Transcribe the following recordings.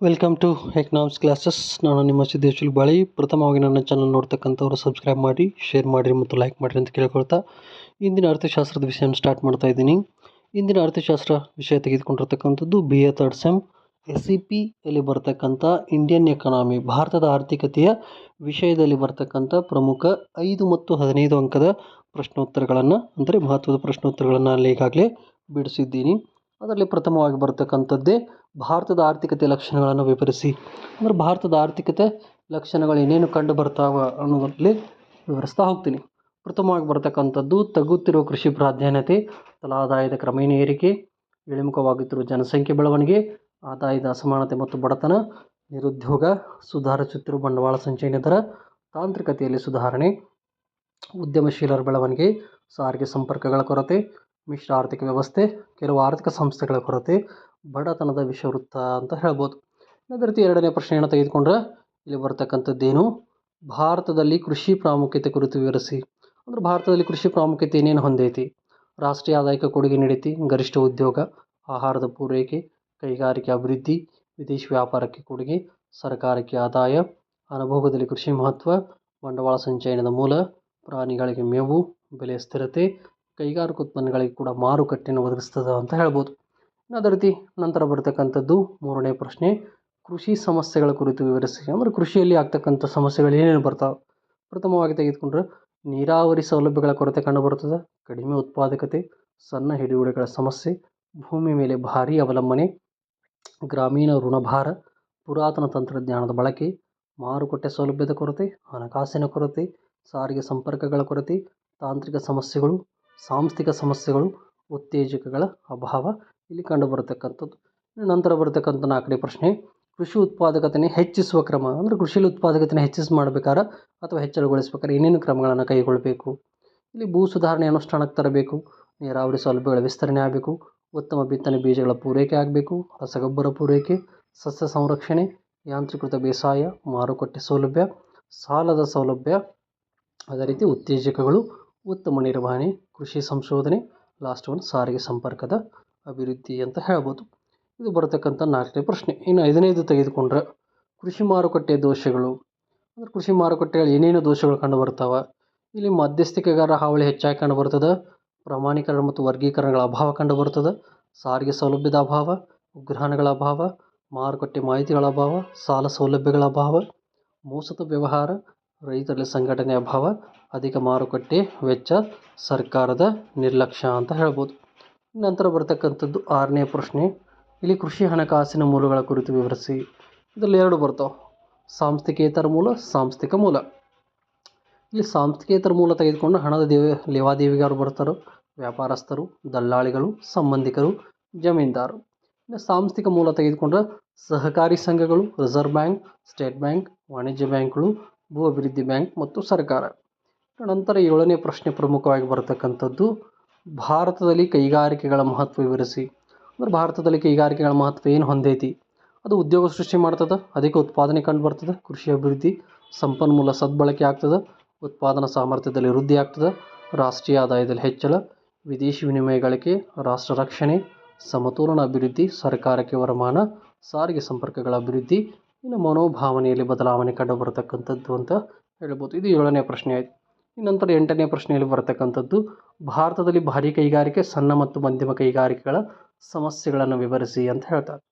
Welcome to economics classes ನಾನು ನಿಮ್ಮ ಸಿದ್ದೇಶ್ವರ್ ಬಾಳಿ ಪ್ರಥಮವಾಗಿ ನನ್ನ ಚಾನಲ್ ನೋಡ್ತಕ್ಕಂಥವ್ರು ಸಬ್ಸ್ಕ್ರೈಬ್ ಮಾಡಿ ಶೇರ್ ಮಾಡಿರಿ ಮತ್ತು ಲೈಕ್ ಮಾಡಿರಿ ಅಂತ ಕೇಳ್ಕೊಳ್ತಾ ಇಂದಿನ ಅರ್ಥಶಾಸ್ತ್ರದ ವಿಷಯವನ್ನು ಸ್ಟಾರ್ಟ್ ಮಾಡ್ತಾ ಇದ್ದೀನಿ. ಇಂದಿನ ಅರ್ಥಶಾಸ್ತ್ರ ವಿಷಯ ತೆಗೆದುಕೊಂಡಿರ್ತಕ್ಕಂಥದ್ದು B A third sem S C ಪಿಯಲ್ಲಿ ಬರ್ತಕ್ಕಂಥ ಇಂಡಿಯನ್ ಎಕನಾಮಿ ಭಾರತದ ಆರ್ಥಿಕತೆಯ ವಿಷಯದಲ್ಲಿ ಬರ್ತಕ್ಕಂಥ ಪ್ರಮುಖ ಐದು ಮತ್ತು ಹದಿನೈದು ಅಂಕದ ಪ್ರಶ್ನೋತ್ತರಗಳನ್ನು, ಅಂದರೆ ಮಹತ್ವದ ಪ್ರಶ್ನೋತ್ತರಗಳನ್ನು ಅಲ್ಲಿ ಈಗಾಗಲೇ ಬಿಡಿಸಿದ್ದೀನಿ. ಅದರಲ್ಲಿ ಪ್ರಥಮವಾಗಿ ಬರ್ತಕ್ಕಂಥದ್ದೇ ಭಾರತದ ಆರ್ಥಿಕತೆ ಲಕ್ಷಣಗಳನ್ನು ವಿವರಿಸಿ. ಅಂದರೆ ಭಾರತದ ಆರ್ಥಿಕತೆ ಲಕ್ಷಣಗಳು ಏನೇನು ಕಂಡು ಬರ್ತಾವೆ ಅನ್ನೋದರಲ್ಲಿ ವಿವರಿಸ್ತಾ ಹೋಗ್ತೀನಿ. ಪ್ರಥಮವಾಗಿ ಬರ್ತಕ್ಕಂಥದ್ದು, ತಗ್ಗುತ್ತಿರುವ ಕೃಷಿ ಪ್ರಾಧಾನ್ಯತೆ, ತಲಾದಾಯದ ಕ್ರಮೇಣ ಏರಿಕೆ ಇಳಿಮುಖವಾಗುತ್ತಿರುವ ಜನಸಂಖ್ಯೆ ಬೆಳವಣಿಗೆ, ಆದಾಯದ ಅಸಮಾನತೆ ಮತ್ತು ಬಡತನ, ನಿರುದ್ಯೋಗ ಸುಧಾರಿಸುತ್ತಿರುವ ಬಂಡವಾಳ ಸಂಚಯನ ದರ, ತಾಂತ್ರಿಕತೆಯಲ್ಲಿ ಸುಧಾರಣೆ, ಉದ್ಯಮಶೀಲರ ಬೆಳವಣಿಗೆ, ಸಾರಿಗೆ ಸಂಪರ್ಕಗಳ ಕೊರತೆ, ಮಿಶ್ರ ಆರ್ಥಿಕ ವ್ಯವಸ್ಥೆ, ಕೆಲವು ಆರ್ಥಿಕ ಸಂಸ್ಥೆಗಳ ಕೊರತೆ ಬಡತನದ ವಿಷವೃತ್ತ ಅಂತ ಹೇಳ್ಬೋದು. ಅದೇ ರೀತಿ ಎರಡನೇ ಪ್ರಶ್ನೆಯನ್ನು ತೆಗೆದುಕೊಂಡ್ರೆ ಇಲ್ಲಿ ಬರ್ತಕ್ಕಂಥದ್ದೇನು? ಭಾರತದಲ್ಲಿ ಕೃಷಿ ಪ್ರಾಮುಖ್ಯತೆ ಕುರಿತು ವಿವರಿಸಿ. ಅಂದ್ರೆ ಭಾರತದಲ್ಲಿ ಕೃಷಿ ಪ್ರಾಮುಖ್ಯತೆ ಏನೇನು ಹೊಂದೈತಿ? ರಾಷ್ಟ್ರೀಯ ಆದಾಯಕ್ಕೆ ಕೊಡುಗೆ ನೀಡೈತಿ, ಗರಿಷ್ಠ ಉದ್ಯೋಗ, ಆಹಾರದ ಪೂರೈಕೆ, ಕೈಗಾರಿಕೆ ಅಭಿವೃದ್ಧಿ, ವಿದೇಶಿ ವ್ಯಾಪಾರಕ್ಕೆ ಕೊಡುಗೆ, ಸರ್ಕಾರಕ್ಕೆ ಆದಾಯ ಅನುಭೋಗದಲ್ಲಿ ಕೃಷಿ ಮಹತ್ವ, ಬಂಡವಾಳ ಸಂಚಯನದ ಮೂಲ, ಪ್ರಾಣಿಗಳಿಗೆ ಮೇವು ಬೆಲೆ ಸ್ಥಿರತೆ ಕೈಗಾರಿಕಾ ಉತ್ಪನ್ನಗಳಿಗೆ ಕೂಡ ಮಾರುಕಟ್ಟೆಯನ್ನು ಒದಗಿಸ್ತದೆ ಅಂತ ಹೇಳ್ಬೋದು. ಅದೇ ರೀತಿ ನಂತರ ಬರ್ತಕ್ಕಂಥದ್ದು ಮೂರನೇ ಪ್ರಶ್ನೆ, ಕೃಷಿ ಸಮಸ್ಯೆಗಳ ಕುರಿತು ವಿವರಿಸಿ. ಅಂದರೆ ಕೃಷಿಯಲ್ಲಿ ಆಗ್ತಕ್ಕಂಥ ಸಮಸ್ಯೆಗಳು ಏನೇನು ಬರ್ತಾವೆ? ಪ್ರಥಮವಾಗಿ ತೆಗೆದುಕೊಂಡ್ರೆ, ನೀರಾವರಿ ಸೌಲಭ್ಯಗಳ ಕೊರತೆ ಕಂಡುಬರುತ್ತದೆ ಕಡಿಮೆ ಉತ್ಪಾದಕತೆ, ಸಣ್ಣ ಹಿಡುವಳಿಗಳ ಸಮಸ್ಯೆ, ಭೂಮಿ ಮೇಲೆ ಭಾರೀ ಅವಲಂಬನೆ, ಗ್ರಾಮೀಣ ಋಣಭಾರ, ಪುರಾತನ ತಂತ್ರಜ್ಞಾನದ ಬಳಕೆ, ಮಾರುಕಟ್ಟೆ ಸೌಲಭ್ಯದ ಕೊರತೆ, ಹಣಕಾಸಿನ ಕೊರತೆ, ಸಾರಿಗೆ ಸಂಪರ್ಕಗಳ ಕೊರತೆ, ತಾಂತ್ರಿಕ ಸಮಸ್ಯೆಗಳು, ಸಾಂಸ್ಥಿಕ ಸಮಸ್ಯೆಗಳು, ಉತ್ತೇಜಕಗಳ ಅಭಾವ ಇಲ್ಲಿ ಕಂಡುಬರತಕ್ಕಂಥದ್ದು ನಂತರ ಬರತಕ್ಕಂಥ ನಾಲ್ಕನೇ ಪ್ರಶ್ನೆ, ಕೃಷಿ ಉತ್ಪಾದಕತೆಯನ್ನು ಹೆಚ್ಚಿಸುವ ಕ್ರಮ. ಅಂದರೆ ಕೃಷಿಲಿ ಉತ್ಪಾದಕತೆಯನ್ನು ಹೆಚ್ಚಿಸಿ ಮಾಡಬೇಕಾದ್ರೆ ಅಥವಾ ಹೆಚ್ಚಳಗೊಳಿಸ್ಬೇಕಾದ್ರೆ ಏನೇನು ಕ್ರಮಗಳನ್ನು ಕೈಗೊಳ್ಳಬೇಕು ಇಲ್ಲಿ ಭೂ ಸುಧಾರಣೆ ಅನುಷ್ಠಾನಕ್ಕೆ ತರಬೇಕು, ನೀರಾವರಿ ಸೌಲಭ್ಯಗಳ ವಿಸ್ತರಣೆ ಆಗಬೇಕು, ಉತ್ತಮ ಬಿತ್ತನೆ ಬೀಜಗಳ ಪೂರೈಕೆ ಆಗಬೇಕು, ರಸಗೊಬ್ಬರ ಪೂರೈಕೆ, ಸಸ್ಯ ಸಂರಕ್ಷಣೆ, ಯಾಂತ್ರೀಕೃತ ಬೇಸಾಯ, ಮಾರುಕಟ್ಟೆ ಸೌಲಭ್ಯ, ಸಾಲದ ಸೌಲಭ್ಯ, ಅದೇ ರೀತಿ ಉತ್ತೇಜಕಗಳು, ಉತ್ತಮ ನಿರ್ವಹಣೆ, ಕೃಷಿ ಸಂಶೋಧನೆ ಲಾಸ್ಟ್ ಒನ್ ಸಾರಿಗೆ ಸಂಪರ್ಕದ ಅಭಿವೃದ್ಧಿ ಅಂತ ಹೇಳ್ಬೋದು. ಇದು ಬರತಕ್ಕಂಥ ನಾಲ್ಕನೇ ಪ್ರಶ್ನೆ. ಇನ್ನು ಐದನೇದು ತೆಗೆದುಕೊಂಡ್ರೆ ಕೃಷಿ ಮಾರುಕಟ್ಟೆ ದೋಷಗಳು. ಅಂದರೆ ಕೃಷಿ ಮಾರುಕಟ್ಟೆಯಲ್ಲಿ ಏನೇನು ದೋಷಗಳು ಕಂಡುಬರ್ತಾವೆ ಇಲ್ಲಿ ಮಧ್ಯಸ್ಥಿಕೆಗಾರ ಹಾವಳಿ ಹೆಚ್ಚಾಗಿ ಕಂಡು ಬರ್ತದೆ. ಪ್ರಮಾಣೀಕರಣ ಮತ್ತು ವರ್ಗೀಕರಣಗಳ ಅಭಾವ ಕಂಡುಬರ್ತದೆ ಸಾರಿಗೆ ಸೌಲಭ್ಯದ ಅಭಾವ ಉಗ್ರಹಣಗಳ ಅಭಾವ, ಮಾರುಕಟ್ಟೆ ಮಾಹಿತಿಗಳ ಅಭಾವ, ಸಾಲ ಸೌಲಭ್ಯಗಳ ಅಭಾವ, ಮೋಸದ ವ್ಯವಹಾರ, ರೈತರಲ್ಲಿ ಸಂಘಟನೆ ಅಭಾವ, ಅಧಿಕ ಮಾರುಕಟ್ಟೆ ವೆಚ್ಚ, ಸರ್ಕಾರದ ನಿರ್ಲಕ್ಷ್ಯ ಅಂತ ಹೇಳ್ಬೋದು. ನಂತರ ಬರ್ತಕ್ಕಂಥದ್ದು ಆರನೇ ಪ್ರಶ್ನೆ. ಇಲ್ಲಿ ಕೃಷಿ ಹಣಕಾಸಿನ ಮೂಲಗಳ ಕುರಿತು ವಿವರಿಸಿ. ಇದರಲ್ಲಿ ಎರಡು ಬರ್ತಾವೆ. ಸಾಂಸ್ಥಿಕೇತರ ಮೂಲ, ಸಾಂಸ್ಥಿಕ ಮೂಲ. ಇಲ್ಲಿ ಸಾಂಸ್ಥಿಕೇತರ ಮೂಲ ತೆಗೆದುಕೊಂಡು ಹಣದ ದೇವ, ಲೇವಾದೇವಿಗಾರು ಬರ್ತಾರೋ. ವ್ಯಾಪಾರಸ್ಥರು, ದಲ್ಲಾಳಿಗಳು, ಸಂಬಂಧಿಕರು, ಜಮೀನ್ದಾರು. ಇನ್ನು ಸಾಂಸ್ಥಿಕ ಮೂಲ ತೆಗೆದುಕೊಂಡ್ರೆ ಸಹಕಾರಿ ಸಂಘಗಳು, ರಿಸರ್ವ್ ಬ್ಯಾಂಕ್, ಸ್ಟೇಟ್ ಬ್ಯಾಂಕ್, ವಾಣಿಜ್ಯ ಬ್ಯಾಂಕ್ಗಳು, ಭೂ ಅಭಿವೃದ್ಧಿ ಬ್ಯಾಂಕ್ ಮತ್ತು ಸರ್ಕಾರ. ನಂತರ ಏಳನೇ ಪ್ರಶ್ನೆ ಪ್ರಮುಖವಾಗಿ ಬರತಕ್ಕಂಥದ್ದು ಭಾರತದಲ್ಲಿ ಕೈಗಾರಿಕೆಗಳ ಮಹತ್ವ ವಿವರಿಸಿ. ಅಂದರೆ ಭಾರತದಲ್ಲಿ ಕೈಗಾರಿಕೆಗಳ ಮಹತ್ವ ಏನು ಹೊಂದೈತಿ? ಅದು ಉದ್ಯೋಗ ಸೃಷ್ಟಿ ಮಾಡ್ತದೆ ಅಧಿಕ ಉತ್ಪಾದನೆ ಕಂಡು ಬರ್ತದೆ, ಕೃಷಿ ಅಭಿವೃದ್ಧಿ, ಸಂಪನ್ಮೂಲ ಸದ್ಬಳಕೆ ಆಗ್ತದೆ, ಉತ್ಪಾದನಾ ಸಾಮರ್ಥ್ಯದಲ್ಲಿ ವೃದ್ಧಿ ಆಗ್ತದೆ, ರಾಷ್ಟ್ರೀಯ ಆದಾಯದಲ್ಲಿ ಹೆಚ್ಚಳ, ವಿದೇಶಿ ವಿನಿಮಯ ಗಳಿಕೆ, ರಾಷ್ಟ್ರ ರಕ್ಷಣೆ, ಸಮತೋಲನ ಅಭಿವೃದ್ಧಿ, ಸರ್ಕಾರಕ್ಕೆ ವರಮಾನ, ಸಾರಿಗೆ ಸಂಪರ್ಕಗಳ ಅಭಿವೃದ್ಧಿ, ಇನ್ನು ಮನೋಭಾವನೆಯಲ್ಲಿ ಬದಲಾವಣೆ ಕಂಡು ಬರತಕ್ಕಂಥದ್ದು ಅಂತ ಹೇಳ್ಬೋದು. ಇದು ಏಳನೇ ಪ್ರಶ್ನೆ ಆಯಿತು. ನಂತರ ಎಂಟನೇ ಪ್ರಶ್ನೆಯಲ್ಲಿ ಬರತಕ್ಕಂಥದ್ದು, ಭಾರತದಲ್ಲಿ ಭಾರೀ ಕೈಗಾರಿಕೆ, ಸಣ್ಣ ಮತ್ತು ಮಧ್ಯಮ ಕೈಗಾರಿಕೆಗಳ ಸಮಸ್ಯೆಗಳನ್ನು ವಿವರಿಸಿ ಅಂತ ಹೇಳ್ತಾರೆ.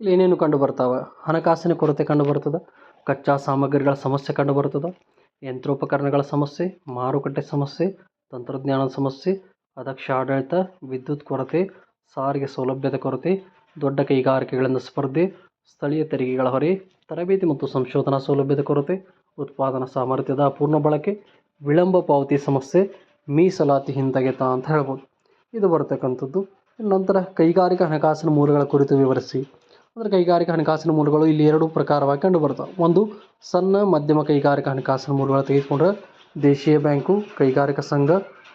ಇಲ್ಲಿ ಏನೇನು ಕಂಡು ಬರ್ತಾವೆ? ಹಣಕಾಸಿನ ಕೊರತೆ ಕಂಡು ಬರ್ತದೆ, ಕಚ್ಚಾ ಸಾಮಗ್ರಿಗಳ ಸಮಸ್ಯೆ ಕಂಡು ಬರ್ತದೆ, ಯಂತ್ರೋಪಕರಣಗಳ ಸಮಸ್ಯೆ, ಮಾರುಕಟ್ಟೆ ಸಮಸ್ಯೆ, ತಂತ್ರಜ್ಞಾನದ ಸಮಸ್ಯೆ, ಅದಕ್ಷ ಆಡಳಿತ, ವಿದ್ಯುತ್ ಕೊರತೆ, ಸಾರಿಗೆ ಸೌಲಭ್ಯದ ಕೊರತೆ, ದೊಡ್ಡ ಕೈಗಾರಿಕೆಗಳಿಂದ ಸ್ಪರ್ಧೆ, ಸ್ಥಳೀಯ ತೆರಿಗೆಗಳ ಹೊರೆ, ತರಬೇತಿ ಮತ್ತು ಸಂಶೋಧನಾ ಸೌಲಭ್ಯದ ಕೊರತೆ ಉತ್ಪಾದನಾ ಸಾಮರ್ಥ್ಯದ ಪೂರ್ಣ ಬಳಕೆ, ವಿಳಂಬ ಪಾವತಿ ಸಮಸ್ಯೆ, ಮೀಸಲಾತಿ ಹಿಂತೆಗೆತ ಅಂತ ಹೇಳ್ಬೋದು. ಇದು ಬರ್ತಕ್ಕಂಥದ್ದು. ನಂತರ ಕೈಗಾರಿಕಾ ಹಣಕಾಸಿನ ಮೂಲಗಳ ಕುರಿತು ವಿವರಿಸಿ. ಅಂದರೆ ಕೈಗಾರಿಕಾ ಹಣಕಾಸಿನ ಮೂಲಗಳು ಇಲ್ಲಿ ಎರಡು ಪ್ರಕಾರವಾಗಿ ಕಂಡು ಬರ್ತವೆ ಒಂದು, ಸಣ್ಣ, ಮಧ್ಯಮ ಕೈಗಾರಿಕಾ ಹಣಕಾಸಿನ ಮೂಲಗಳು ತೆಗೆದುಕೊಂಡ್ರೆ ದೇಶೀಯ ಬ್ಯಾಂಕು, ಕೈಗಾರಿಕಾ ಸಂಘ,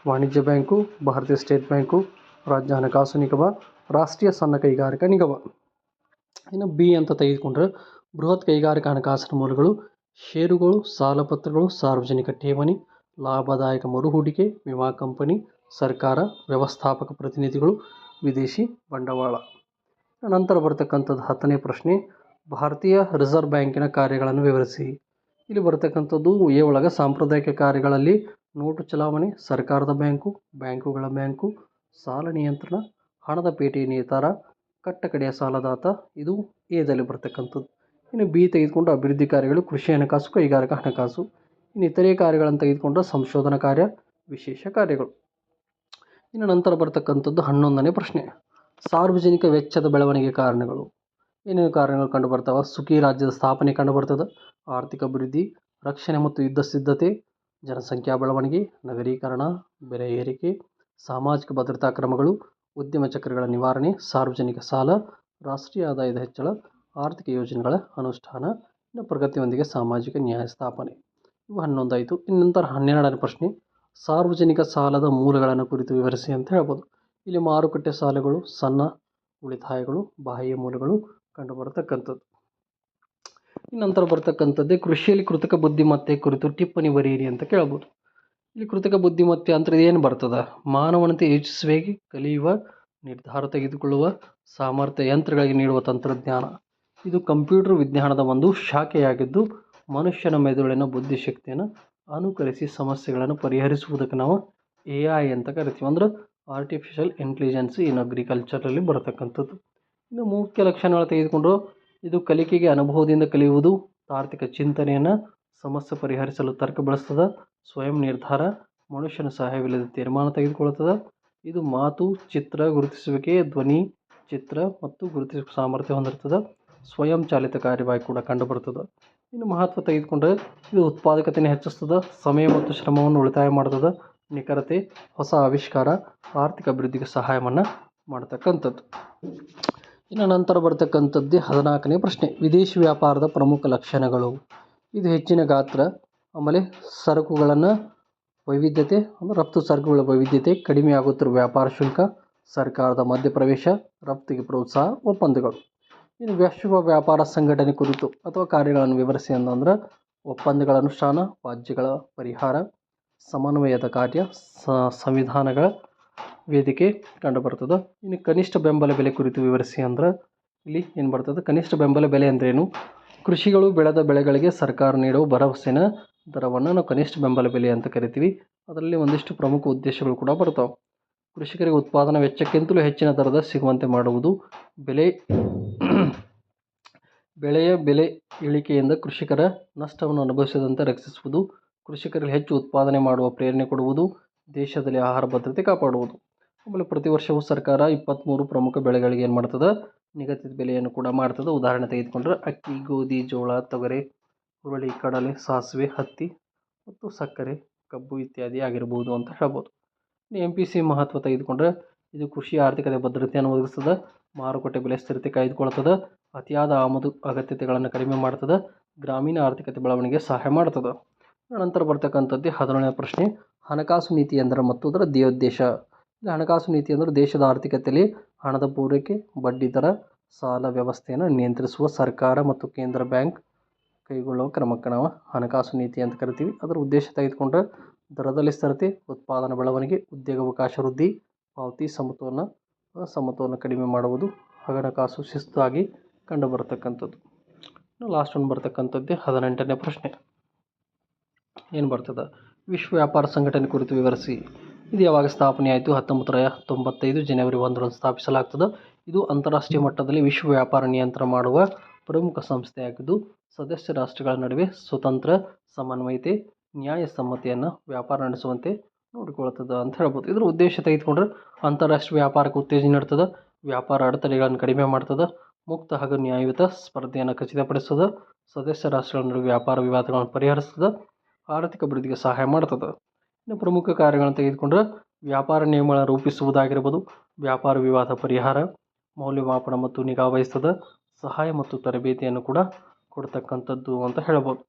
ವಾಣಿಜ್ಯ ಬ್ಯಾಂಕು, ಭಾರತೀಯ ಸ್ಟೇಟ್ ಬ್ಯಾಂಕು, ರಾಜ್ಯ ಹಣಕಾಸು ನಿಗಮ, ರಾಷ್ಟ್ರೀಯ ಸಣ್ಣ ಕೈಗಾರಿಕಾ ನಿಗಮ. ಇನ್ನು ಬಿ ಅಂತ ತೆಗೆದುಕೊಂಡ್ರೆ ಬೃಹತ್ ಕೈಗಾರಿಕಾ ಹಣಕಾಸಿನ ಮೂಲಗಳು ಷೇರುಗಳು ಸಾಲಪತ್ರಗಳು ಸಾರ್ವಜನಿಕ ಠೇವಣಿ, ಲಾಭದಾಯಕ ಮರುಹೂಡಿಕೆ, ವಿಮಾ ಕಂಪನಿ, ಸರ್ಕಾರ, ವ್ಯವಸ್ಥಾಪಕ ಪ್ರತಿನಿಧಿಗಳು, ವಿದೇಶಿ ಬಂಡವಾಳ. ನಂತರ ಬರ್ತಕ್ಕಂಥದ್ದು ಹತ್ತನೇ ಪ್ರಶ್ನೆ, ಭಾರತೀಯ ರಿಸರ್ವ್ ಬ್ಯಾಂಕಿನ ಕಾರ್ಯಗಳನ್ನು ವಿವರಿಸಿ. ಇಲ್ಲಿ ಬರ್ತಕ್ಕಂಥದ್ದು ಎ ಒಳಗೆ ಸಾಂಪ್ರದಾಯಿಕ ಕಾರ್ಯಗಳಲ್ಲಿ ನೋಟು ಚಲಾವಣೆ, ಸರ್ಕಾರದ ಬ್ಯಾಂಕು, ಬ್ಯಾಂಕುಗಳ ಬ್ಯಾಂಕು, ಸಾಲ ನಿಯಂತ್ರಣ, ಹಣದ ಪೇಟೆ ನೇತಾರ, ಕಟ್ಟಕಡೆಯ ಸಾಲದಾತ, ಇದು ಎದಲ್ಲಿ ಬರ್ತಕ್ಕಂಥದ್ದು. ಇನ್ನು ಬಿ ತೆಗೆದುಕೊಂಡು ಅಭಿವೃದ್ಧಿ ಕಾರ್ಯಗಳು, ಕೃಷಿ ಹಣಕಾಸು, ಕೈಗಾರಿಕಾ ಹಣಕಾಸು, ಇನ್ನು ಇತರೆ ಕಾರ್ಯಗಳನ್ನು ತೆಗೆದುಕೊಂಡ ಸಂಶೋಧನಾ ಕಾರ್ಯ, ವಿಶೇಷ ಕಾರ್ಯಗಳು. ಇನ್ನು ನಂತರ ಬರ್ತಕ್ಕಂಥದ್ದು ಹನ್ನೊಂದನೇ ಪ್ರಶ್ನೆ. ಸಾರ್ವಜನಿಕ ವೆಚ್ಚದ ಬೆಳವಣಿಗೆ ಕಾರಣಗಳು. ಏನೇನು ಕಾರಣಗಳು ಕಂಡು ಬರ್ತಾವೆ ಸುಖಿ ರಾಜ್ಯದ ಸ್ಥಾಪನೆ ಕಂಡು ಬರ್ತದೆ ಆರ್ಥಿಕ ಅಭಿವೃದ್ಧಿ, ರಕ್ಷಣೆ ಮತ್ತು ಯುದ್ಧ ಸಿದ್ಧತೆ, ಜನಸಂಖ್ಯಾ ಬೆಳವಣಿಗೆ, ನಗರೀಕರಣ, ಬೆಲೆ ಏರಿಕೆ, ಸಾಮಾಜಿಕ ಭದ್ರತಾ ಕ್ರಮಗಳು, ಉದ್ಯಮ ಚಕ್ರಗಳ ನಿವಾರಣೆ, ಸಾರ್ವಜನಿಕ ಸಾಲ, ರಾಷ್ಟ್ರೀಯ ಆದಾಯದ ಹೆಚ್ಚಳ ಆರ್ಥಿಕ ಯೋಜನೆಗಳ ಅನುಷ್ಠಾನ ಇನ್ನು ಪ್ರಗತಿಯೊಂದಿಗೆ ಸಾಮಾಜಿಕ ನ್ಯಾಯ ಸ್ಥಾಪನೆ. ಇವು ಹನ್ನೊಂದಾಯಿತು ಇನ್ನು ನಂತರ ಹನ್ನೆರಡನೇ ಪ್ರಶ್ನೆ, ಸಾರ್ವಜನಿಕ ಸಾಲದ ಮೂಲಗಳನ್ನು ಕುರಿತು ವಿವರಿಸಿ ಅಂತ ಹೇಳ್ಬೋದು. ಇಲ್ಲಿ ಮಾರುಕಟ್ಟೆ ಸಾಲಗಳು, ಸಣ್ಣ ಉಳಿತಾಯಗಳು, ಬಾಹ್ಯ ಮೂಲಗಳು ಕಂಡುಬರತಕ್ಕಂಥದ್ದು. ನಂತರ ಬರ್ತಕ್ಕಂಥದ್ದೇ ಕೃಷಿಯಲ್ಲಿ ಕೃತಕ ಬುದ್ಧಿಮತ್ತೆ ಕುರಿತು ಟಿಪ್ಪಣಿ ಬರೆಯಿರಿ ಅಂತ ಕೇಳ್ಬೋದು. ಇಲ್ಲಿ ಕೃತಕ ಬುದ್ಧಿಮತ್ತೆ ಅಂತ ಏನು ಬರ್ತದೆ? ಮಾನವನತೆ ಯೋಚಿಸುವಿಕೆ ಕಲಿಯುವ, ನಿರ್ಧಾರ ತೆಗೆದುಕೊಳ್ಳುವ, ಸಾಮರ್ಥ್ಯ ಯಂತ್ರಗಳಿಗೆ ನೀಡುವ ತಂತ್ರಜ್ಞಾನ. ಇದು ಕಂಪ್ಯೂಟರ್ ವಿಜ್ಞಾನದ ಒಂದು ಶಾಖೆಯಾಗಿದ್ದು, ಮನುಷ್ಯನ ಮೆದುಳಿನ ಬುದ್ಧಿಶಕ್ತಿಯನ್ನು ಅನುಕರಿಸಿ ಸಮಸ್ಯೆಗಳನ್ನು ಪರಿಹರಿಸುವುದಕ್ಕೆ ನಾವು ಎ ಐ ಅಂತ ಕರಿತೀವಿ. ಅಂದ್ರೆ ಆರ್ಟಿಫಿಷಿಯಲ್ ಇಂಟೆಲಿಜೆನ್ಸ್ ಇನ್ ಅಗ್ರಿಕಲ್ಚರಲ್ಲಿ ಬರತಕ್ಕಂಥದ್ದು. ಇನ್ನು ಮುಖ್ಯ ಲಕ್ಷಣಗಳು ತೆಗೆದುಕೊಂಡು ಇದು ಕಲಿಕೆಗೆ ಅನುಭವದಿಂದ ಕಲಿಯುವುದು, ತಾರ್ಕಿಕ ಚಿಂತನೆಯನ್ನು ಸಮಸ್ಯೆ ಪರಿಹರಿಸಲು ತರ್ಕ ಬಳಸ್ತದೆ, ಸ್ವಯಂ ನಿರ್ಧಾರ, ಮನುಷ್ಯನ ಸಹಾಯವಿಲ್ಲದೆ ತೀರ್ಮಾನ ತೆಗೆದುಕೊಳ್ಳುತ್ತದೆ. ಇದು ಮಾತು, ಚಿತ್ರ ಗುರುತಿಸುವಿಕೆ ಧ್ವನಿ, ಚಿತ್ರ ಮತ್ತು ಗುರುತಿಸುವ ಸಾಮರ್ಥ್ಯ ಹೊಂದಿರ್ತದೆ. ಸ್ವಯಂ ಚಾಲಿತ ಕಾರ್ಯವಾಗಿ ಕೂಡ ಕಂಡುಬರ್ತದೆ ಇನ್ನು ಮಹತ್ವ ತೆಗೆದುಕೊಂಡ್ರೆ ಇದು ಉತ್ಪಾದಕತೆಯನ್ನು ಹೆಚ್ಚಿಸ್ತದೆ, ಸಮಯ ಮತ್ತು ಶ್ರಮವನ್ನು ಉಳಿತಾಯ ಮಾಡ್ತದೆ, ನಿಖರತೆ, ಹೊಸ ಆವಿಷ್ಕಾರ, ಆರ್ಥಿಕ ಅಭಿವೃದ್ಧಿಗೆ ಸಹಾಯವನ್ನು ಮಾಡ್ತಕ್ಕಂಥದ್ದು. ಇನ್ನು ನಂತರ ಬರ್ತಕ್ಕಂಥದ್ದೇ ಹದಿನಾಲ್ಕನೇ ಪ್ರಶ್ನೆ, ವಿದೇಶಿ ವ್ಯಾಪಾರದ ಪ್ರಮುಖ ಲಕ್ಷಣಗಳು. ಇದು ಹೆಚ್ಚಿನ ಗಾತ್ರ, ಆಮೇಲೆ ಸರಕುಗಳನ್ನು ವೈವಿಧ್ಯತೆ ಅಂದರೆ ರಫ್ತು ಸರಕುಗಳ ವೈವಿಧ್ಯತೆ, ಕಡಿಮೆ ಆಗುತ್ತಿರುವ ವ್ಯಾಪಾರ ಶುಲ್ಕ, ಸರ್ಕಾರದ ಮಧ್ಯಪ್ರವೇಶ, ರಫ್ತಿಗೆ ಪ್ರೋತ್ಸಾಹ, ಒಪ್ಪಂದಗಳು. ಇನ್ನು ವಿಶ್ವ ವ್ಯಾಪಾರ ಸಂಘಟನೆ ಕುರಿತು ಅಥವಾ ಕಾರ್ಯಗಳನ್ನು ವಿವರಿಸಿ ಅಂತಂದ್ರೆ ಒಪ್ಪಂದಗಳ ಅನುಷ್ಠಾನ, ವಾಜ್ಯಗಳ ಪರಿಹಾರ, ಸಮನ್ವಯದ ಕಾರ್ಯ ಸಂವಿಧಾನಗಳ ವೇದಿಕೆ ಕಂಡುಬರ್ತದೆ. ಇನ್ನು ಕನಿಷ್ಠ ಬೆಂಬಲ ಬೆಲೆ ಕುರಿತು ವಿವರಿಸಿ ಅಂದ್ರೆ ಇಲ್ಲಿ ಏನು ಬರ್ತದೆ? ಕನಿಷ್ಠ ಬೆಂಬಲ ಬೆಲೆ ಅಂದ್ರೇನು? ಕೃಷಿಗಳು ಬೆಳೆದ ಬೆಳೆಗಳಿಗೆ ಸರ್ಕಾರ ನೀಡುವ ಭರವಸೆನ, ದರವನ್ನು ನಾವು ಕನಿಷ್ಠ ಬೆಂಬಲ ಬೆಲೆ ಅಂತ ಕರಿತೀವಿ. ಅದರಲ್ಲಿ ಒಂದಿಷ್ಟು ಪ್ರಮುಖ ಉದ್ದೇಶಗಳು ಕೂಡ ಬರ್ತಾವೆ. ಕೃಷಿಕರಿಗೆ ಉತ್ಪಾದನಾ ವೆಚ್ಚಕ್ಕಿಂತಲೂ ಹೆಚ್ಚಿನ ದರದ ಸಿಗುವಂತೆ ಮಾಡುವುದು ಬೆಲೆ ಬೆಳೆಯ ಬೆಲೆ ಇಳಿಕೆಯಿಂದ ಕೃಷಿಕರ ನಷ್ಟವನ್ನು ಅನುಭವಿಸದಂತೆ ರಕ್ಷಿಸುವುದು ಕೃಷಿಕರಿಗೆ ಹೆಚ್ಚು ಉತ್ಪಾದನೆ ಮಾಡುವ ಪ್ರೇರಣೆ ಕೊಡುವುದು ದೇಶದಲ್ಲಿ ಆಹಾರ ಭದ್ರತೆ ಕಾಪಾಡುವುದು. ಆಮೇಲೆ ಪ್ರತಿ ವರ್ಷವೂ ಸರ್ಕಾರ ಇಪ್ಪತ್ತ್ಮೂರು ಪ್ರಮುಖ ಬೆಳೆಗಳಿಗೆ ಏನು ಮಾಡ್ತದೆ? ನಿಗದಿತ ಬೆಲೆಯನ್ನು ಕೂಡ ಮಾಡ್ತದೆ. ಉದಾಹರಣೆ ತೆಗೆದುಕೊಂಡ್ರೆ ಅಕ್ಕಿ ಗೋಧಿ ಜೋಳ ತೊಗರಿ, ಹುರುಳಿ ಕಡಲೆ ಸಾಸಿವೆ ಹತ್ತಿ ಮತ್ತು ಸಕ್ಕರೆ ಕಬ್ಬು ಇತ್ಯಾದಿ ಆಗಿರ್ಬೋದು ಅಂತ ಹೇಳ್ಬೋದು. ಇನ್ನು ಎಂ ಪಿ ಸಿ ಮಹತ್ವ ತೆಗೆದುಕೊಂಡ್ರೆ ಇದು ಕೃಷಿ ಆರ್ಥಿಕತೆ ಭದ್ರತೆಯನ್ನು ಒದಗಿಸ್ತದೆ, ಮಾರುಕಟ್ಟೆ ಬೆಲೆ ಸ್ಥಿರತೆ ಕಾಯ್ದುಕೊಳ್ತದೆ ಅತಿಯಾದ ಆಮದು ಅಗತ್ಯತೆಗಳನ್ನು ಕಡಿಮೆ ಮಾಡ್ತದೆ ಗ್ರಾಮೀಣ ಆರ್ಥಿಕತೆ ಬೆಳವಣಿಗೆ ಸಹಾಯ ಮಾಡ್ತದೆ ನಂತರ ಬರ್ತಕ್ಕಂಥದ್ದು ಹದಿನೇಳನೇ ಪ್ರಶ್ನೆ, ಹಣಕಾಸು ನೀತಿ ಎಂದರೆ ಮತ್ತು ಅದರ ದೇಹೋದ್ದೇಶ ಹಣಕಾಸು ನೀತಿ ಅಂದರೆ ದೇಶದ ಆರ್ಥಿಕತೆಯಲ್ಲಿ ಹಣದ ಪೂರೈಕೆ, ಬಡ್ಡಿ ದರ, ಸಾಲ ವ್ಯವಸ್ಥೆಯನ್ನು ನಿಯಂತ್ರಿಸುವ ಸರ್ಕಾರ ಮತ್ತು ಕೇಂದ್ರ ಬ್ಯಾಂಕ್ ಕೈಗೊಳ್ಳುವ ಕ್ರಮಕ್ಕೆ ನಾವು ಹಣಕಾಸು ನೀತಿ ಅಂತ ಕರಿತೀವಿ. ಅದರ ಉದ್ದೇಶ ತೆಗೆದುಕೊಂಡ್ರೆ ದರದಲ್ಲಿ ಸ್ಥಿರತೆ, ಉತ್ಪಾದನಾ ಬೆಳವಣಿಗೆ, ಉದ್ಯೋಗಾವಕಾಶ ವೃದ್ಧಿ ಪಾವತಿ ಸಮತೋಲನ ಅಸಮತೋಲನ ಕಡಿಮೆ ಮಾಡುವುದು ಹಣಕಾಸು ಶಿಸ್ತಾಗಿ ಕಂಡುಬರತಕ್ಕಂಥದ್ದು. ಲಾಸ್ಟ್ ಒಂದು ಬರ್ತಕ್ಕಂಥದ್ದೇ ಹದಿನೆಂಟನೇ ಪ್ರಶ್ನೆ. ಏನು ಬರ್ತದೆ? ವಿಶ್ವ ವ್ಯಾಪಾರ ಸಂಘಟನೆ ಕುರಿತು ವಿವರಿಸಿ. ಇದು ಯಾವಾಗ ಸ್ಥಾಪನೆ ಆಯಿತು? ಹತ್ತೊಂಬತ್ತು ನೂರ ತೊಂಬತ್ತೈದು ಜನವರಿ ಒಂದರಂದು ಸ್ಥಾಪಿಸಲಾಗ್ತದೆ? ಇದು ಅಂತಾರಾಷ್ಟ್ರೀಯ ಮಟ್ಟದಲ್ಲಿ ವಿಶ್ವ ವ್ಯಾಪಾರ ನಿಯಂತ್ರಣ ಮಾಡುವ ಪ್ರಮುಖ ಸಂಸ್ಥೆಯಾಗಿದ್ದು, ಸದಸ್ಯ ರಾಷ್ಟ್ರಗಳ ನಡುವೆ ಸ್ವತಂತ್ರ ಸಮನ್ವಯತೆ, ನ್ಯಾಯಸಮ್ಮತೆಯನ್ನು ವ್ಯಾಪಾರ ನಡೆಸುವಂತೆ ನೋಡಿಕೊಳ್ಳುತ್ತದೆ ಅಂತ ಹೇಳ್ಬೋದು. ಇದ್ರ ಉದ್ದೇಶ ತೆಗೆದುಕೊಂಡ್ರೆ ಅಂತಾರಾಷ್ಟ್ರೀಯ ವ್ಯಾಪಾರಕ್ಕೆ ಉತ್ತೇಜನ ನೀಡ್ತದೆ, ವ್ಯಾಪಾರ ಅಡೆತಡೆಗಳನ್ನು ಕಡಿಮೆ ಮಾಡ್ತದೆ, ಮುಕ್ತ ಹಾಗೂ ನ್ಯಾಯಯುತ ಸ್ಪರ್ಧೆಯನ್ನು ಖಚಿತಪಡಿಸ್ತದೆ, ಸದಸ್ಯ ರಾಷ್ಟ್ರಗಳ ನಡುವೆ ವ್ಯಾಪಾರ ವಿವಾದಗಳನ್ನು ಪರಿಹರಿಸ್ತದೆ, ಆರ್ಥಿಕ ಅಭಿವೃದ್ಧಿಗೆ ಸಹಾಯ ಮಾಡ್ತದೆ. ಇನ್ನು ಪ್ರಮುಖ ಕಾರ್ಯಗಳನ್ನು ತೆಗೆದುಕೊಂಡ್ರೆ ವ್ಯಾಪಾರ ನಿಯಮಗಳನ್ನು ರೂಪಿಸುವುದಾಗಿರ್ಬೋದು, ವ್ಯಾಪಾರ ವಿವಾದ ಪರಿಹಾರ, ಮೌಲ್ಯಮಾಪನ ಮತ್ತು ನಿಗಾ ವಹಿಸ್ತದೆ, ಸಹಾಯ ಮತ್ತು ತರಬೇತಿಯನ್ನು ಕೂಡ ಕೊಡ್ತಕ್ಕಂಥದ್ದು ಅಂತ ಹೇಳ್ಬೋದು.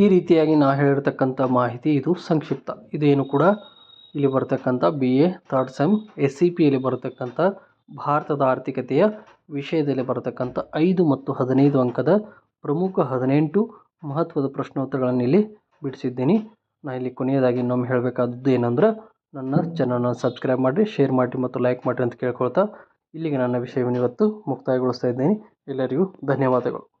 ಈ ರೀತಿಯಾಗಿ ನಾ ಹೇಳಿರ್ತಕ್ಕಂಥ ಮಾಹಿತಿ ಇದು ಸಂಕ್ಷಿಪ್ತ. ಇದೇನು ಕೂಡ ಇಲ್ಲಿ ಬರ್ತಕ್ಕಂಥ B A third sem S C ಪಿಯಲ್ಲಿ ಬರತಕ್ಕಂಥ ಭಾರತದ ಆರ್ಥಿಕತೆಯ ವಿಷಯದಲ್ಲಿ ಬರತಕ್ಕಂಥ ಐದು ಮತ್ತು ಹದಿನೈದು ಅಂಕದ ಪ್ರಮುಖ ಹದಿನೆಂಟು ಮಹತ್ವದ ಪ್ರಶ್ನೋತ್ತರಗಳನ್ನು ಇಲ್ಲಿ ಬಿಡಿಸಿದ್ದೀನಿ. ನಾ ಇಲ್ಲಿ ಕೊನೆಯದಾಗಿ ಇನ್ನೊಮ್ಮೆ ಹೇಳಬೇಕಾದದ್ದು ಏನಂದ್ರೆ, ನನ್ನ ಚಾನಲ್ನ ಸಬ್ಸ್ಕ್ರೈಬ್ ಮಾಡಿ ಶೇರ್ ಮಾಡಿ ಮತ್ತು ಲೈಕ್ ಮಾಡಿರಿ ಅಂತ ಕೇಳ್ಕೊಳ್ತಾ ಇಲ್ಲಿಗೆ ನನ್ನ ವಿಷಯವನ್ನು ಇವತ್ತು ಮುಕ್ತಾಯಗೊಳಿಸ್ತಾ ಇದ್ದೇನೆ. ಎಲ್ಲರಿಗೂ ಧನ್ಯವಾದಗಳು.